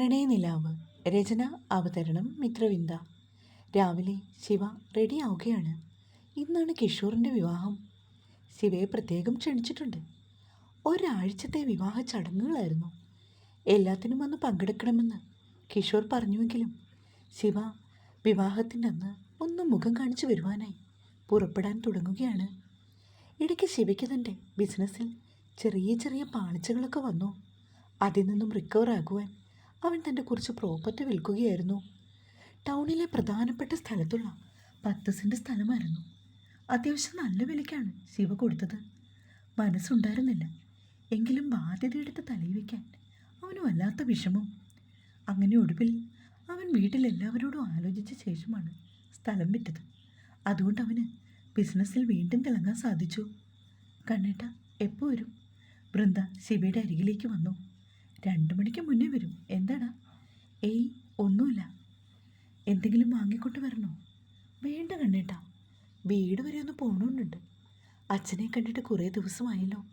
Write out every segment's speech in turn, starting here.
പ്രണയനിലാവ് രചന അവതരണം മിത്രവിന്ദ. രാവിലെ ശിവ റെഡിയാവുകയാണ്. ഇന്നാണ് കിഷോറിന്റെ വിവാഹം. ശിവയെ പ്രത്യേകം ക്ഷണിച്ചിട്ടുണ്ട്. ഒരാഴ്ചത്തെ വിവാഹ ചടങ്ങുകളായിരുന്നു. എല്ലാത്തിനും വന്ന് പങ്കെടുക്കണമെന്ന് കിഷോർ പറഞ്ഞുവെങ്കിലും ശിവ വിവാഹത്തിന്റെ അന്ന് ഒന്ന് മുഖം കാണിച്ചു വരുവാനായി പുറപ്പെടാൻ തുടങ്ങുകയാണ്. ഇടയ്ക്ക് ശിവയ്ക്ക് തന്റെ ബിസിനസ്സിൽ ചെറിയ ചെറിയ പാളിച്ചകളൊക്കെ വന്നു. അതിൽ നിന്നും റിക്കവർ ആകുവാൻ അവൻ തന്റെ കുറച്ച് പ്രോപ്പർട്ടി വിൽക്കുകയായിരുന്നു. ടൗണിലെ പ്രധാനപ്പെട്ട സ്ഥലത്തുള്ള പത്ത് സെന്റ് സ്ഥലമായിരുന്നു. അത്യാവശ്യം നല്ല വിലയ്ക്കാണ് ശിവ കൊടുത്തത്. മനസ്സുണ്ടായിരുന്നില്ല. എങ്കിലും ബാധ്യതയെടുത്ത് തലയിൽ വയ്ക്കാൻ അവന് വല്ലാത്ത വിഷമം. അങ്ങനെ ഒടുവിൽ അവൻ വീട്ടിലെല്ലാവരോടും ആലോചിച്ച ശേഷമാണ് സ്ഥലം വിറ്റത്. അതുകൊണ്ട് അവന് ബിസിനസ്സിൽ വീണ്ടും തിളങ്ങാൻ സാധിച്ചു. കണ്ണേട്ട എപ്പോൾ വരും? വൃന്ദ ശിവയുടെ അരികിലേക്ക് വന്നു. രണ്ടു മണിക്ക് മുന്നേ വരും. എന്താടാ? ഏയ് ഒന്നുമില്ല. എന്തെങ്കിലും വാങ്ങിക്കൊണ്ട് വരണോ? വേണ്ട കണ്ണേട്ടാ. വീട് വരെ ഒന്ന് പോകണമെന്നുണ്ട് അച്ഛനെ കണ്ടിട്ട് കുറേ ദിവസമായല്ലോ.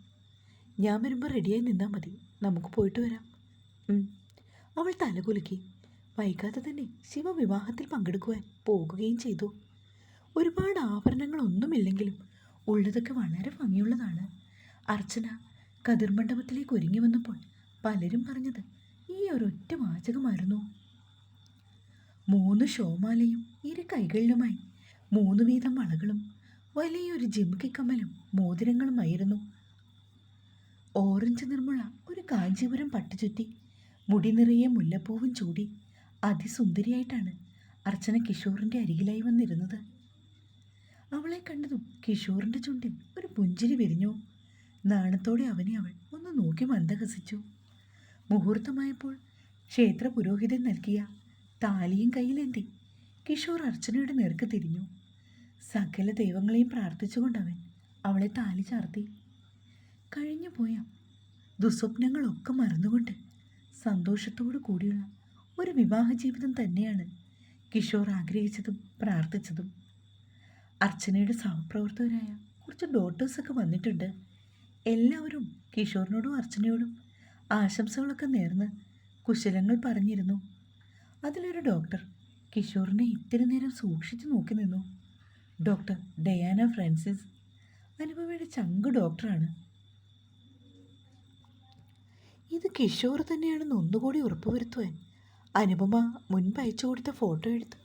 ഞാൻ വരുമ്പോൾ റെഡിയായി നിന്നാൽ മതി. നമുക്ക് പോയിട്ട് വരാം. അവൾ തലകുലുക്കി. വൈകാതെ തന്നെ ശിവ വിവാഹത്തിൽ പങ്കെടുക്കുവാൻ പോകുകയും ചെയ്തു. ഒരുപാട് ആഭരണങ്ങളൊന്നുമില്ലെങ്കിലും ഉള്ളതൊക്കെ വളരെ ഭംഗിയുള്ളതാണ്. അർച്ചന കതിർമണ്ഡപത്തിലേക്ക് ഒരുങ്ങി വന്നപ്പോൾ പലരും പറഞ്ഞത് ഈ ഒരൊറ്റ വാചകമായിരുന്നു. മൂന്ന് ഷോമാലയും ഇരു കൈകളിലുമായി മൂന്ന് വീതം വളകളും വലിയൊരു ജിമുക്കി കമ്മലും മോതിരങ്ങളുമായിരുന്നു. ഓറഞ്ച് നിർമ്മുള്ള ഒരു കാഞ്ചീപുരം പട്ടുചുറ്റി മുടി നിറയെ മുല്ലപ്പൂവും ചൂടി അതിസുന്ദരിയായിട്ടാണ് അർച്ചന കിഷോറിന്റെ അരികിലായി വന്നിരുന്നത്. അവളെ കണ്ടതും കിഷോറിന്റെ ചുണ്ടിൽ ഒരു പുഞ്ചിരി വിരിഞ്ഞു. നാണത്തോടെ അവനെ അവൾ ഒന്ന് നോക്കി മന്ദഹസിച്ചു. മുഹൂർത്തമായപ്പോൾ ക്ഷേത്ര പുരോഹിതൻ നൽകിയ താലിയും കയ്യിലെന്തി കിഷോർ അർച്ചനയുടെ നേർക്ക് തിരിഞ്ഞു. സകല ദൈവങ്ങളെയും പ്രാർത്ഥിച്ചുകൊണ്ടവൻ അവളെ താലി ചാർത്തി. കഴിഞ്ഞു പോയ ദുസ്വപ്നങ്ങളൊക്കെ മറന്നുകൊണ്ട് സന്തോഷത്തോടു കൂടിയുള്ള ഒരു വിവാഹ ജീവിതം തന്നെയാണ് കിഷോർ ആഗ്രഹിച്ചതും പ്രാർത്ഥിച്ചതും. അർച്ചനയുടെ സഹപ്രവർത്തകരായ കുറച്ച് ഡോക്ടേഴ്സൊക്കെ വന്നിട്ടുണ്ട്. എല്ലാവരും കിഷോറിനോടും അർച്ചനയോടും ആശംസകളൊക്കെ നേർന്ന് കുശലങ്ങൾ പറഞ്ഞിരുന്നു. അതിലൊരു ഡോക്ടർ കിഷോറിനെ ഇത്തിരി നേരം സൂക്ഷിച്ചു നോക്കി നിന്നു. ഡോക്ടർ ഡയാന ഫ്രാൻസിസ് അനുപമയുടെ ചങ്ക് ഡോക്ടറാണ്. ഇത് കിഷോർ തന്നെയാണെന്ന് ഒന്നുകൂടി ഉറപ്പുവരുത്തുവാൻ അനുപമ മുൻപ് അയച്ചു കൊടുത്ത ഫോട്ടോ എടുത്ത്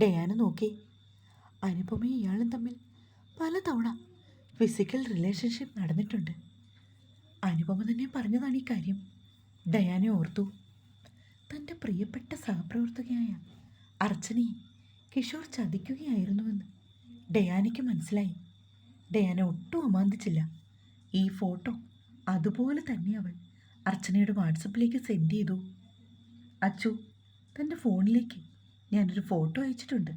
ഡയാന നോക്കി. അനുപമയും ഇയാളും തമ്മിൽ പലതവണ ഫിസിക്കൽ റിലേഷൻഷിപ്പ് നടന്നിട്ടുണ്ട്. അനുപമ തന്നെ പറഞ്ഞതാണ് ഈ കാര്യം. ഡയാനെ ഓർത്തു. തന്റെ പ്രിയപ്പെട്ട സഹപ്രവർത്തകയായ അർച്ചനയെ കിഷോർ ചതിക്കുകയായിരുന്നുവെന്ന് ഡയാനയ്ക്ക് മനസ്സിലായി. ഡയാന ഒട്ടും അമാന്തിച്ചില്ല. ഈ ഫോട്ടോ അതുപോലെ തന്നെ അവൾ അർച്ചനയുടെ വാട്സപ്പിലേക്ക് സെൻഡ് ചെയ്തു. അച്ചു തന്റെ ഫോണിലേക്ക് ഞാനൊരു ഫോട്ടോ അയച്ചിട്ടുണ്ട്.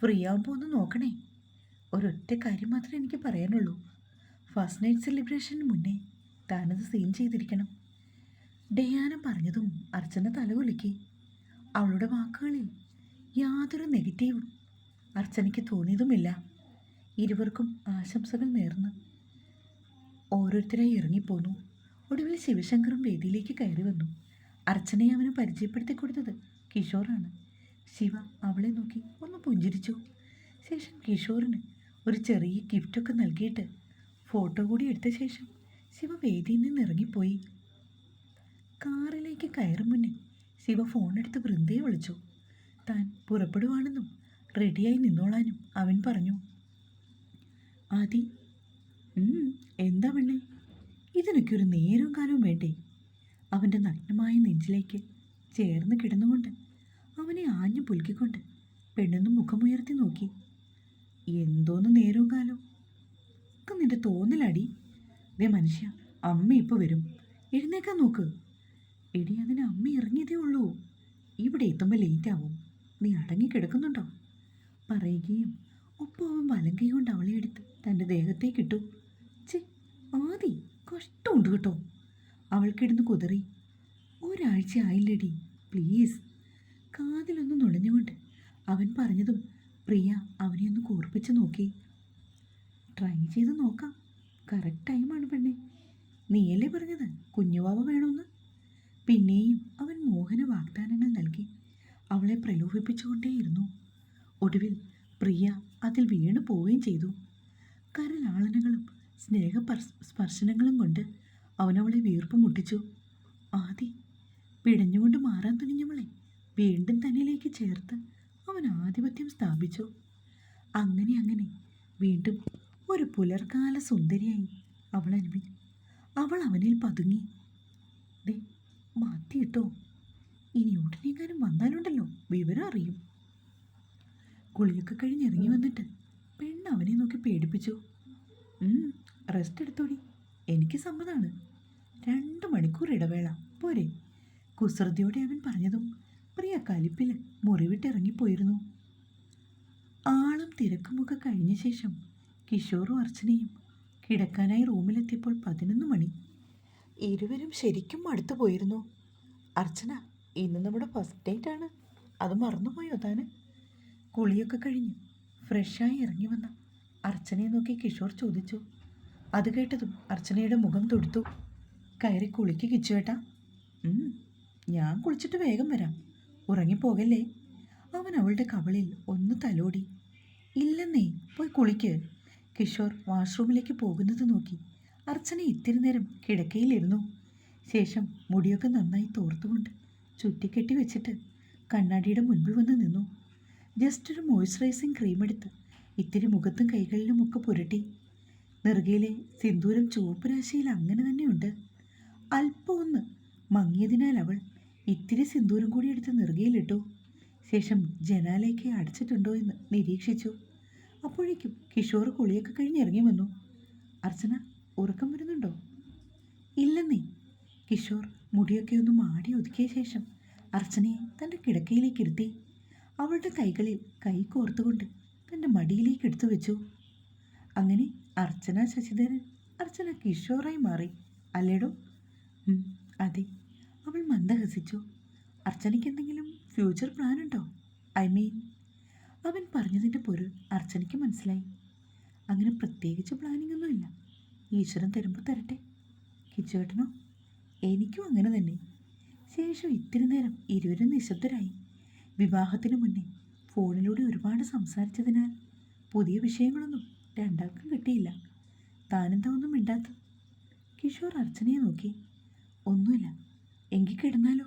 ഫ്രീ ആകുമ്പോൾ ഒന്ന് നോക്കണേ. ഒരൊറ്റ കാര്യം മാത്രമേ എനിക്ക് പറയാനുള്ളൂ. ഫസ്റ്റ് നൈറ്റ് സെലിബ്രേഷന് മുന്നേ താനത് സീൻ ചെയ്തിരിക്കണം. ഡയാന പറഞ്ഞതും അർച്ചന തലകുലുക്കി അവളുടെ വാക്കുകളിൽ യാതൊരു നെഗറ്റീവും അർച്ചനയ്ക്ക് തോന്നിയതുമില്ല. ഇരുവർക്കും ആശംസകൾ നേർന്ന് ഓരോരുത്തരായി ഇറങ്ങിപ്പോന്നു. ഒടുവിൽ ശിവശങ്കറും വേദിയിലേക്ക് കയറി വന്നു. അർച്ചനയെ അവന് പരിചയപ്പെടുത്തി കൊടുത്തത് കിഷോറാണ്. ശിവ അവളെ നോക്കി ഒന്ന് പുഞ്ചിരിച്ചു. ശേഷം കിഷോറിന് ഒരു ചെറിയ ഗിഫ്റ്റൊക്കെ നൽകിയിട്ട് ഫോട്ടോ കൂടി എടുത്ത ശേഷം ശിവ വേദിയിൽ നിന്ന് ഇറങ്ങിപ്പോയി. കാറിലേക്ക് കയറും മുന്നേ ശിവ ഫോണെടുത്ത് വൃന്ദയെ വിളിച്ചു. താൻ പുറപ്പെടുവാണെന്നും റെഡിയായി നിന്നോളാനും അവൻ പറഞ്ഞു. ആദി "ഉം, എന്താ പെണ്ണേ? ഇതിനൊക്കെ ഒരു നേരവും കാലവും വേണ്ടേ? അവന്റെ നഗ്നമായ നെഞ്ചിലേക്ക് ചേർന്ന് കിടന്നുകൊണ്ട് അവനെ ആഞ്ഞു പുലുക്കിക്കൊണ്ട് പെണ്ണൊന്ന് മുഖമുയർത്തി നോക്കി. എന്തോന്ന് നേരവും കാലവും? നിന്റെ തോന്നലടി. ദേ മനുഷ്യ അമ്മ ഇപ്പോൾ വരും. എഴുന്നേക്കാൻ നോക്ക്. എടി അതിന് അമ്മ ഇറങ്ങിയതേ ഉള്ളൂ. ഇവിടെ എത്തുമ്പോൾ ലേറ്റ് ആവും. നീ അടങ്ങി കിടക്കുന്നുണ്ടോ? പറയുകയും ഒപ്പം അവൻ വലം കൈ കൊണ്ട് അവളെ എടുത്ത് തന്റെ ദേഹത്തേക്ക് ഇട്ടു. ചെ ആദി കഷ്ടമുണ്ട് കേട്ടോ. അവൾക്കിടുന്ന് കുതറി. ഒരാഴ്ച ആയില്ലടി പ്ലീസ് കാതിലൊന്ന് നുഴഞ്ഞുകൊണ്ട് അവൻ പറഞ്ഞതും പ്രിയ അവനെ ഒന്ന് കൂർപ്പിച്ച് നോക്കി. ട്രൈ ചെയ്ത് നോക്കാം. കറക്റ്റ് ടൈമാണ് പെണ്ണെ. നീയല്ലേ പറഞ്ഞത്? കുഞ്ഞുവാവ വേണമെന്ന് പിന്നെയും അവൻ മോഹന വാഗ്ദാനങ്ങൾ നൽകി. അവളെ പ്രലോഭിപ്പിച്ചുകൊണ്ടേയിരുന്നു. ഒടുവിൽ പ്രിയ അതിൽ വീണു പോവുകയും ചെയ്തു. കരലാളനകളും സ്നേഹ സ്പർശനങ്ങളും കൊണ്ട് അവനവളെ വീർപ്പ് മുട്ടിച്ചു. ആദി പിടഞ്ഞുകൊണ്ട് മാറാൻ തുനിഞ്ഞവളെ വീണ്ടും തന്നിലേക്ക് ചേർത്ത് അവൻ ആധിപത്യം സ്ഥാപിച്ചു. അങ്ങനെ അങ്ങനെ വീണ്ടും ഒരു പുലർകാല സുന്ദരിയായി അവൾ അനുഭവി അവൾ അവനിൽ പതുങ്ങി. ദേ മാറ്റിയിട്ടോ ഇനി ഉടനെങ്ങാനും വന്നാലുണ്ടല്ലോ വിവരം അറിയും. കുളിയൊക്കെ കഴിഞ്ഞ് ഇറങ്ങി വന്നിട്ട് പെണ്ണ് അവനെ നോക്കി പേടിപ്പിച്ചു. റെസ്റ്റ് എടുത്തോടി. എനിക്ക് സമ്മതാണ്. രണ്ട് മണിക്കൂർ ഇടവേള. പോരെ. കുസൃതിയോടെ അവൻ പറഞ്ഞതും പ്രിയ കലിപ്പിൽ മുറിവിട്ടിറങ്ങിപ്പോയിരുന്നു. ആളും തിരക്കുമൊക്കെ കഴിഞ്ഞ ശേഷം കിഷോറും അർച്ചനയും കിടക്കാനായി റൂമിലെത്തിയപ്പോൾ പതിനൊന്ന് മണി. ഇരുവരും ശരിക്കും അടുത്തു പോയിരുന്നു. അർച്ചന ഇന്ന് നമ്മുടെ ഫസ്റ്റ് ഡേറ്റ് ആണ്. അത് മറന്നുപോയോ താന്? കുളിയൊക്കെ കഴിഞ്ഞ് ഫ്രഷായി ഇറങ്ങി വന്ന അർച്ചനയെ നോക്കി കിഷോർ ചോദിച്ചു. അത് കേട്ടതും അർച്ചനയുടെ മുഖം തൊടുത്തു. കയറി കുളിക്ക് കിച്ചുവേട്ടാ "ഉം, ഞാൻ കുളിച്ചിട്ട് വേഗം വരാം. ഉറങ്ങിപ്പോകല്ലേ? അവൻ അവളുടെ കവളിൽ ഒന്ന് തലോടി. ഇല്ലെന്നേ പോയി കുളിക്ക്. കിഷോർ വാഷ്റൂമിലേക്ക് പോകുന്നത് നോക്കി. അർച്ചന ഇത്തിരി നേരം കിടക്കയിലിരുന്നു. ശേഷം മുടിയൊക്കെ നന്നായി തോർത്തുകൊണ്ട് ചുറ്റിക്കെട്ടി വെച്ചിട്ട് കണ്ണാടിയുടെ മുൻപിൽ വന്ന് നിന്നു. ജസ്റ്റ് ഒരു മോയ്സ്ചറൈസിങ് ക്രീം എടുത്ത് ഇത്തിരി മുഖത്തും കൈകളിലുമൊക്കെ പുരട്ടി. നെറുകയിലെ സിന്ദൂരം ചുവപ്പ് രാശിയിൽ അങ്ങനെ തന്നെയുണ്ട്. അല്പം ഒന്ന് മങ്ങിയതിനാൽ അവൾ ഇത്തിരി സിന്ദൂരം കൂടി എടുത്ത് നെറുകയിലിട്ടു. ശേഷം ജനാലയ്ക്ക് അടച്ചിട്ടുണ്ടോ എന്ന് നിരീക്ഷിച്ചു. അപ്പോഴേക്കും കിഷോർ കുളിയൊക്കെ കഴിഞ്ഞ് ഇറങ്ങി വന്നു. അർച്ചന ഉറക്കം വരുന്നുണ്ടോ? ഇല്ലെന്നേ. കിഷോർ മുടിയൊക്കെ ഒന്ന് മാടി ഒതുക്കിയ ശേഷം അർച്ചനയെ തന്റെ കിടക്കയിലേക്ക് ഇരുത്തി അവളുടെ കൈകളിൽ കൈ കോർത്തുകൊണ്ട് തന്റെ മടിയിലേക്ക് എടുത്തു വെച്ചു. അങ്ങനെ അർച്ചന ശശിധരൻ അർച്ചന കിഷോറായി മാറി. അല്ലേടോ? അതെ. അവൾ മന്ദഹസിച്ചു. അർച്ചനയ്ക്ക് എന്തെങ്കിലും ഫ്യൂച്ചർ പ്ലാൻ ഉണ്ടോ ഐ മീൻ അവൻ പറഞ്ഞതിന്റെ പൊരുൾ അർച്ചനയ്ക്ക് മനസ്സിലായി. അങ്ങനെ പ്രത്യേകിച്ച് പ്ലാനിംഗ് ഒന്നുമില്ല ഈശ്വരൻ തരുമ്പോൾ തരട്ടെ. കിച്ചുവേട്ടനോ? എനിക്കും അങ്ങനെ തന്നെ. ശേഷം ഇത്തിരി നേരം ഇരുവരും നിശബ്ദരായി. വിവാഹത്തിന് മുന്നേ ഫോണിലൂടെ ഒരുപാട് സംസാരിച്ചതിനാൽ പുതിയ വിഷയങ്ങളൊന്നും രണ്ടാൾക്കും കിട്ടിയില്ല. താനെന്താ ഒന്നും മിണ്ടാത്ത കിഷോർ അർച്ചനയെ നോക്കി. ഒന്നുമില്ല. എങ്കിൽ കിടന്നാലോ?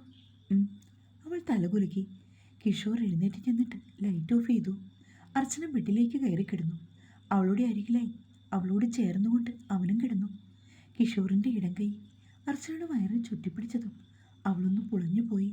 അവൾ തലകുലുക്കി. കിഷോർ എഴുന്നേറ്റ് ചെന്നിട്ട് ലൈറ്റ് ഓഫ് ചെയ്തു. അർച്ചന ബെഡിലേക്ക് കയറി കിടന്നു. അവളുടെ അരികിലായി അവളോട് ചേർന്നുകൊണ്ട് അവനും കിടന്നു. കിഷോറിന്റെ ഇടം കൈ അർച്ചനയുടെ വയറിൽ ചുറ്റിപ്പിടിച്ചതും അവളൊന്ന് പൊളിഞ്ഞു പോയി